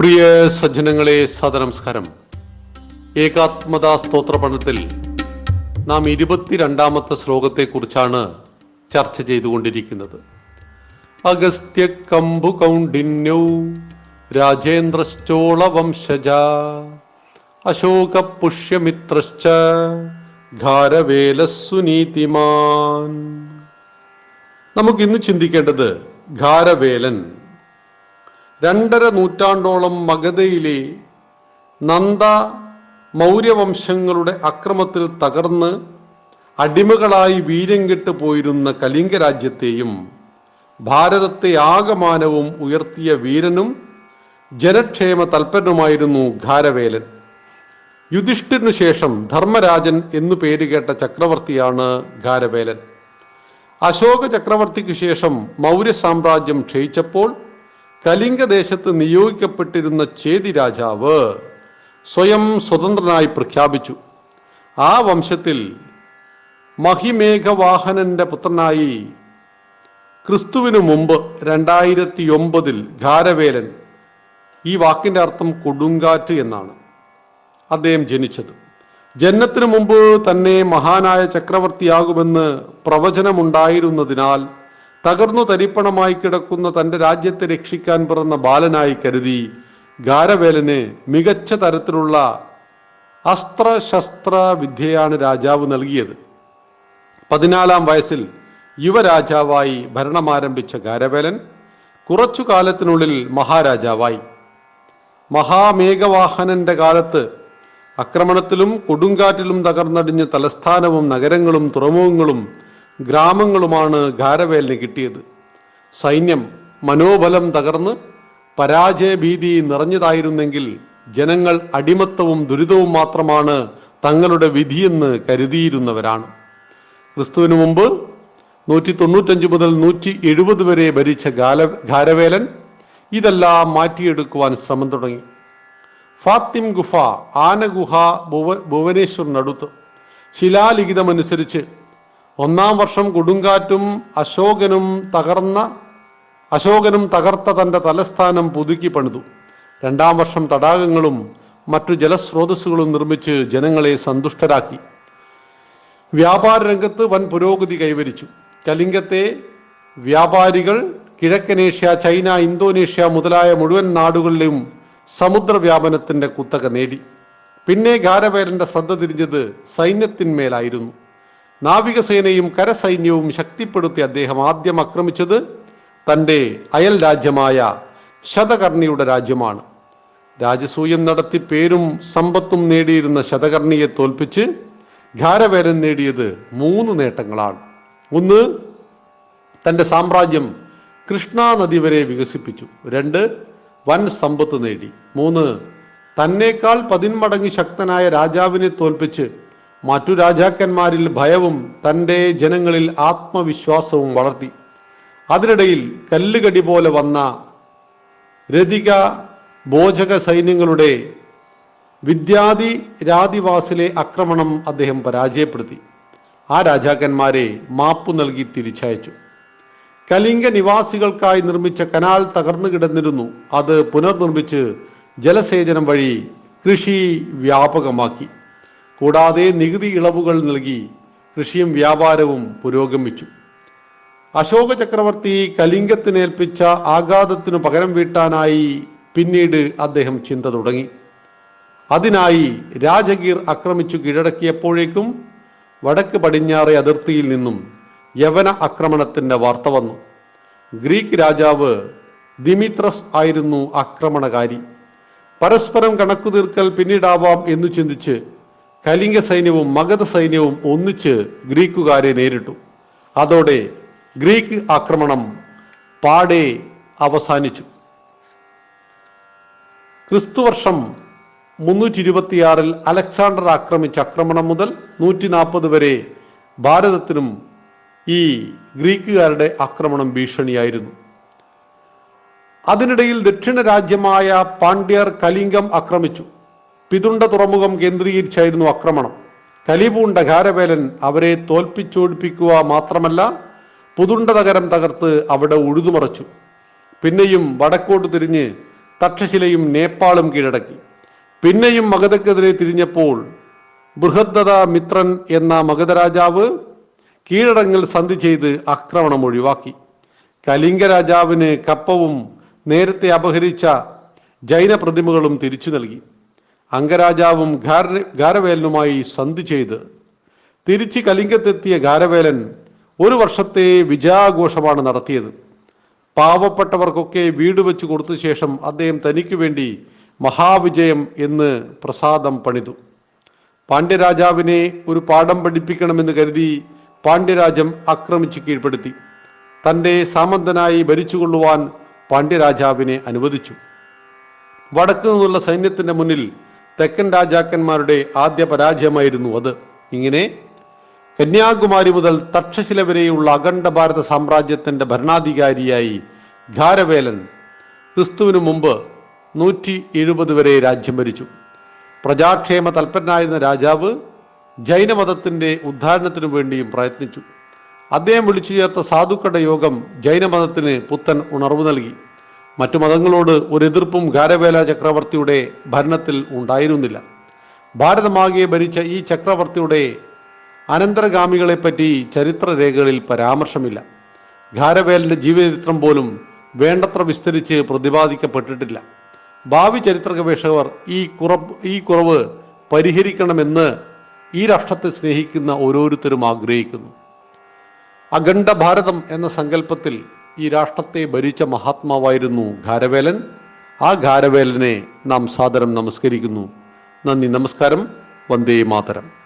പ്രിയ സജ്ജനങ്ങളെ സദനമസ്കാരം ഏകാത്മതാ സ്തോത്ര പഠനത്തിൽ നാം ഇരുപത്തിരണ്ടാമത്തെ ശ്ലോകത്തെക്കുറിച്ചാണ് ചർച്ച ചെയ്തുകൊണ്ടിരിക്കുന്നത്. അഗസ്ത്യ കമ്പു കൗണ്ടിന്യൗ രാജേന്ദ്രശ്ചോള വംശജ അശോക പുഷ്യമിത്രശ്ച ഘാരവേലസ്സുനീതിമാൻ. നമുക്കിന്ന് ചിന്തിക്കേണ്ടത് ഘാരവേലൻ രണ്ടര നൂറ്റാണ്ടോളം മഗധയിലെ നന്ദ മൗര്യവംശങ്ങളുടെ അക്രമത്തിൽ തകർന്ന് അടിമകളായി വീര്യം കെട്ട് പോയിരുന്ന കലിംഗ രാജ്യത്തെയും ഭാരതത്തെ ആകമാനവും ഉയർത്തിയ വീരനും ജനക്ഷേമ തൽപരനുമായിരുന്നു ഘാരവേലൻ യുധിഷ്ഠിരനു ശേഷം ധർമ്മരാജൻ എന്നു പേരുകേട്ട ചക്രവർത്തിയാണ് ഘാരവേലൻ അശോക ചക്രവർത്തിക്ക് ശേഷം മൗര്യ സാമ്രാജ്യം ക്ഷയിച്ചപ്പോൾ കലിംഗദേശത്ത് നിയോഗിക്കപ്പെട്ടിരുന്ന ചേതി രാജാവ് സ്വയം സ്വതന്ത്രനായി പ്രഖ്യാപിച്ചു. ആ വംശത്തിൽ മഹിമേഘവാഹനന്റെ പുത്രനായി ക്രിസ്തുവിനു മുമ്പ് രണ്ടായിരത്തി ഒമ്പതിൽ ഖാരവേലൻ ഈ വാക്കിന്റെ അർത്ഥം കൊടുങ്കാറ്റ് എന്നാണ്. അദ്ദേഹം ജനിച്ചത്. ജന്മത്തിനു മുമ്പ് തന്നെ മഹാനായ ചക്രവർത്തിയാകുമെന്ന് പ്രവചനമുണ്ടായിരുന്നതിനാൽ തകർന്നു തരിപ്പണമായി കിടക്കുന്ന തന്റെ രാജ്യത്തെ രക്ഷിക്കാൻ പിറന്ന ബാലനായി കരുതി ഗാരവേലന് മികച്ച തരത്തിലുള്ള അസ്ത്രശസ്ത്ര വിദ്യയാണ് രാജാവ് നൽകിയത്. പതിനാലാം വയസ്സിൽ യുവരാജാവായി ഭരണമാരംഭിച്ച ഗാരവേലൻ കുറച്ചു കാലത്തിനുള്ളിൽ മഹാരാജാവായി. മഹാമേഘവാഹനന്റെ കാലത്ത് ആക്രമണത്തിലും കൊടുങ്കാറ്റിലും തകർന്നടിഞ്ഞ തലസ്ഥാനവും നഗരങ്ങളും തുറമുഖങ്ങളും ഗ്രാമങ്ങളുമാണ് ഖാരവേലിന് കിട്ടിയത്. സൈന്യം മനോബലം തകർന്ന് പരാജയഭീതി നിറഞ്ഞതായിരുന്നെങ്കിൽ ജനങ്ങൾ അടിമത്തവും ദുരിതവും മാത്രമാണ് തങ്ങളുടെ വിധിയെന്ന് കരുതിയിരുന്നവരാണ്. ക്രിസ്തുവിനു മുമ്പ് നൂറ്റി തൊണ്ണൂറ്റഞ്ച് മുതൽ നൂറ്റി എഴുപത് വരെ ഭരിച്ച ഗാല ഖാരവേലൻ ഇതെല്ലാം മാറ്റിയെടുക്കുവാൻ ശ്രമം തുടങ്ങി. ഫാത്തിം ഗുഫ ആനഗുഹ ഭുവ ഭുവനേശ്വറിനടുത്ത് ശിലാലിഖിതമനുസരിച്ച് ഒന്നാം വർഷം കൊടുങ്കാറ്റും അശോകനും തകർന്ന അശോകനും തകർത്ത തന്റെ തലസ്ഥാനം പുതുക്കി പണിതു. രണ്ടാം വർഷം തടാകങ്ങളും മറ്റു ജലസ്രോതസ്സുകളും നിർമ്മിച്ച് ജനങ്ങളെ സന്തുഷ്ടരാക്കി. വ്യാപാര രംഗത്ത് വൻ പുരോഗതി കൈവരിച്ചു. കലിംഗത്തെ വ്യാപാരികൾ കിഴക്കനേഷ്യ ചൈന ഇന്തോനേഷ്യ മുതലായ മുഴുവൻ നാടുകളിലും സമുദ്ര വ്യാപനത്തിന്റെ കുത്തക നേടി. പിന്നെ ഗാരവേലന്റെ ശ്രദ്ധ തിരിഞ്ഞത് സൈന്യത്തിന്മേലായിരുന്നു. നാവികസേനയും കരസൈന്യവും ശക്തിപ്പെടുത്തി അദ്ദേഹം ആദ്യം ആക്രമിച്ചത് തന്റെ അയൽ രാജ്യമായ ശതകർണിയുടെ രാജ്യമാണ്. രാജസൂയം നടത്തി പേരും സമ്പത്തും നേടിയിരുന്ന ശതകർണിയെ തോൽപ്പിച്ച് ഘാരവേരൻ നേടിയത് മൂന്ന് നേട്ടങ്ങളാണ്. ഒന്ന് തന്റെ സാമ്രാജ്യം കൃഷ്ണ നദി വരെ വികസിപ്പിച്ചു. രണ്ട് വൻ സമ്പത്ത് നേടി. മൂന്ന് തന്നേക്കാൾ പതിന്മടങ്ങ് ശക്തനായ രാജാവിനെ തോൽപ്പിച്ച് മറ്റു രാജാക്കന്മാരിൽ ഭയവും തന്റെ ജനങ്ങളിൽ ആത്മവിശ്വാസവും വളർത്തി. അതിനിടയിൽ കല്ലുകടി പോലെ വന്ന രതിക ബോജക സൈന്യങ്ങളുടെ വിദ്യാദി രാതിവാസിലെ ആക്രമണം അദ്ദേഹം പരാജയപ്പെടുത്തി. ആ രാജാക്കന്മാരെ മാപ്പു നൽകി തിരിച്ചയച്ചു. കലിംഗ നിവാസികൾക്കായി നിർമ്മിച്ച കനാൽ തകർന്നു കിടന്നിരുന്നു. അത് പുനർനിർമ്മിച്ച് ജലസേചനം വഴി കൃഷി വ്യാപകമാക്കി. കൂടാതെ നികുതി ഇളവുകൾ നൽകി കൃഷിയും വ്യാപാരവും പുരോഗമിച്ചു. അശോക ചക്രവർത്തി കലിംഗത്തിനേൽപ്പിച്ച ആഘാതത്തിനു പകരം വീട്ടാനായി പിന്നീട് അദ്ദേഹം ചിന്ത തുടങ്ങി. അതിനായി രാജഗീർ ആക്രമിച്ചു കീഴടക്കിയപ്പോഴേക്കും വടക്ക് പടിഞ്ഞാറെ അതിർത്തിയിൽ നിന്നും യവന ആക്രമണത്തിന്റെ വാർത്ത വന്നു. ഗ്രീക്ക് രാജാവ് ദിമിത്രസ് ആയിരുന്നു ആക്രമണകാരി. പരസ്പരം കണക്കു തീർക്കൽ പിന്നീടാവാം എന്ന് ചിന്തിച്ച് കലിംഗ സൈന്യവും മഗധ സൈന്യവും ഒന്നിച്ച് ഗ്രീക്കുകാരെ നേരിട്ടു. അതോടെ ഗ്രീക്ക് ആക്രമണം പാടെ അവസാനിച്ചു. ക്രിസ്തുവർഷം മുന്നൂറ്റി ഇരുപത്തിയാറിൽ അലക്സാണ്ടർ ആക്രമിച്ച ആക്രമണം മുതൽ നൂറ്റി നാൽപ്പത് വരെ ഭാരതത്തിനും ഈ ഗ്രീക്കുകാരുടെ ആക്രമണം ഭീഷണിയായിരുന്നു. അതിനിടയിൽ ദക്ഷിണ രാജ്യമായ പാണ്ഡ്യർ കലിംഗം ആക്രമിച്ചു. പിതുണ്ട തുറമുഖം കേന്ദ്രീകരിച്ചായിരുന്നു ആക്രമണം. കലിപൂണ്ട ഘാരവേലൻ അവരെ തോൽപ്പിച്ചോടിപ്പിക്കുക മാത്രമല്ല പുതുണ്ട നഗരം തകർത്ത് അവിടെ ഉഴുതുമറച്ചു. പിന്നെയും വടക്കോട്ട് തിരിഞ്ഞ് തക്ഷശിലയും നേപ്പാളും കീഴടക്കി. പിന്നെയും മഗധക്കെതിരെ തിരിഞ്ഞപ്പോൾ ബൃഹദ്ദത മിത്രൻ എന്ന മഗധരാജാവ് കീഴടങ്ങൽ സന്ധി ചെയ്ത് ആക്രമണം ഒഴിവാക്കി. കലിംഗ രാജാവിന് കപ്പവും നേരത്തെ അപഹരിച്ച ജൈന പ്രതിമകളും തിരിച്ചു നൽകി. അംഗരാജാവും ഗാരവേലനുമായി സന്ധി ചെയ്ത് തിരിച്ച് കലിംഗത്തെത്തിയ ഗാരവേലൻ ഒരു വർഷത്തെ വിജയാഘോഷമാണ് നടത്തിയത്. പാവപ്പെട്ടവർക്കൊക്കെ വീട് വെച്ച് കൊടുത്ത ശേഷം അദ്ദേഹം തനിക്ക് വേണ്ടി മഹാവിജയം എന്ന് പ്രസാദം പണിതു. പാണ്ഡ്യരാജാവിനെ ഒരു പാഠം പഠിപ്പിക്കണമെന്ന് കരുതി പാണ്ഡ്യരാജം ആക്രമിച്ച് കീഴ്പ്പെടുത്തി. തന്റെ സാമന്തനായി ഭരിച്ചുകൊള്ളുവാൻ പാണ്ഡ്യരാജാവിനെ അനുവദിച്ചു. വടക്കു നിന്നുള്ള സൈന്യത്തിന്റെ മുന്നിൽ തെക്കൻ രാജാക്കന്മാരുടെ ആദ്യ പരാജയമായിരുന്നു അത്. ഇങ്ങനെ കന്യാകുമാരി മുതൽ തക്ഷശില വരെയുള്ള അഖണ്ഡ ഭാരത സാമ്രാജ്യത്തിന്റെ ഭരണാധികാരിയായി ഘാരവേലൻ ക്രിസ്തുവിന് മുമ്പ് നൂറ്റി എഴുപത് വരെ രാജ്യം ഭരിച്ചു. പ്രജാക്ഷേമ തൽപരനായിരുന്ന രാജാവ് ജൈനമതത്തിന്റെ ഉദ്ധാരണത്തിനു വേണ്ടിയും പ്രയത്നിച്ചു. അദ്ദേഹം വിളിച്ചു ചേർത്ത സാധുക്കളുടെ യോഗം ജൈനമതത്തിന് പുത്തൻ ഉണർവ് നൽകി. മറ്റു മതങ്ങളോട് ഒരു എതിർപ്പും ഗാരവേല ചക്രവർത്തിയുടെ ഭരണത്തിൽ ഉണ്ടായിരുന്നില്ല. ഭാരതമാകെ ഭരിച്ച ഈ ചക്രവർത്തിയുടെ അനന്തരഗാമികളെപ്പറ്റി ചരിത്രരേഖകളിൽ പരാമർശമില്ല. ഖാരവേലിന്റെ ജീവചരിത്രം പോലും വേണ്ടത്ര വിസ്തരിച്ച് പ്രതിപാദിക്കപ്പെട്ടിട്ടില്ല. ഭാവി ചരിത്ര ഗവേഷകർ ഈ കുറവ് ഈ കുറവ് പരിഹരിക്കണമെന്ന് ഈ രാഷ്ട്രത്തെ സ്നേഹിക്കുന്ന ഓരോരുത്തരും ആഗ്രഹിക്കുന്നു. അഖണ്ഡ ഭാരതം എന്ന സങ്കല്പത്തിൽ ഈ രാഷ്ട്രത്തെ ഭരിച്ച മഹാത്മാവായിരുന്നു ഘാരവേലൻ ആ ഘാരവേലനെ നാം സാദരം നമസ്കരിക്കുന്നു. നന്ദി നമസ്കാരം. വന്ദേ മാതരം.